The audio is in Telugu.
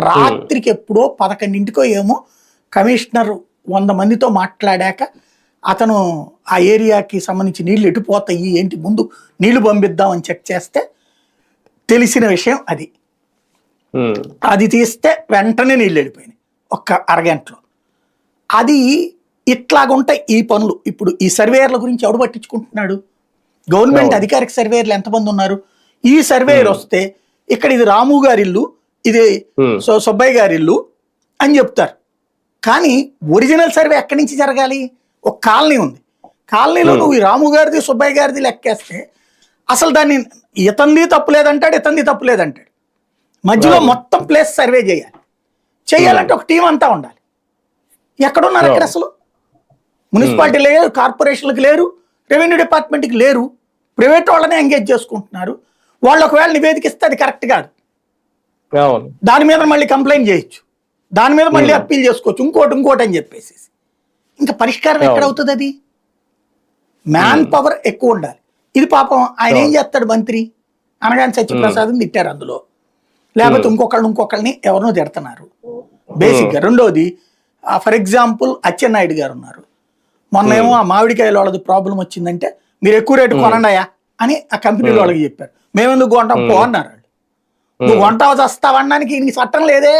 రాత్రికి ఎప్పుడో పదకొండింటికో ఏమో కమిషనర్ వంద మందితో మాట్లాడాక అతను ఆ ఏరియాకి సంబంధించి నీళ్ళు ఎటుపోతాయి ఏంటి ముందు నీళ్ళు పంపిద్దామని చెక్ చేస్తే తెలిసిన విషయం అది. అది తీస్తే వెంటనే నీళ్ళు వెళ్ళిపోయినాయి ఒక్క అరగంటలో. అది ఇట్లాగుంటాయి ఈ పనులు. ఇప్పుడు ఈ సర్వేయర్ల గురించి ఎవడు పట్టించుకుంటున్నాడు? గవర్నమెంట్. అధికారిక సర్వేయర్లు ఎంతమంది ఉన్నారు? ఈ సర్వేయర్ వస్తే ఇక్కడ ఇది రాము గారి ఇల్లు ఇది ఉమ్, సో సుబ్బయ్య గారి ఇల్లు అని చెప్తారు. కానీ ఒరిజినల్ సర్వే ఎక్కడి నుంచి జరగాలి? ఒక కాలనీ ఉంది. కాలనీలో Hmm. నువ్వు రాము గారిది సుబ్బయ్య గారిది లెక్కేస్తే అసలు దాన్ని ఇతంది తప్పు లేదంటాడు ఇతంది తప్పు లేదంటాడు. మధ్యలో అవును. మొత్తం ప్లేస్ సర్వే చేయాలి. చేయాలంటే ఒక టీం అంతా ఉండాలి. ఎక్కడున్నారు అక్కడ. అసలు? మున్సిపాలిటీ లేరు కార్పొరేషన్లకు లేరు రెవెన్యూ డిపార్ట్మెంట్కి లేరు. ప్రైవేట్ వాళ్ళనే ఎంగేజ్ చేసుకుంటున్నారు. వాళ్ళు ఒకవేళ నివేదిక ఇస్తే అది కరెక్ట్ కాదు. అవును దాని మీద మళ్ళీ కంప్లైంట్ చేయొచ్చు. దాని మీద మళ్ళీ. అప్పీల్ చేసుకోవచ్చు. ఇంకోటి ఇంకోటి అని చెప్పేసి. ఇంకా పరిష్కారం ఎక్కడ. అవుతుంది అది? మ్యాన్ పవర్ ఎక్కువ ఉండాలి. ఇది పాపం ఆయన ఏం. చేస్తాడు మంత్రి? అనగానే సత్యప్రసాద్ తిట్టారు అందులో. లేకపోతే ఇంకొకళ్ళు ఇంకొకళ్ళని ఎవరినో తిడుతున్నారు బేసిక్గా. రెండోది ఫర్ ఎగ్జాంపుల్ అచ్చెన్నాయుడు గారు ఉన్నారు. మొన్న ఏమో ఆ మామిడికాయల వాళ్ళది ప్రాబ్లం వచ్చిందంటే మీరు ఎక్కువ రేటు కొనండియా అని ఆ కంపెనీ వాళ్ళకి చెప్పారు. మేమెందుకు కొంటాం? పో అన్నారు. నువ్వు వంట వస్తావనడానికి ఈయనకి చట్టం లేదే.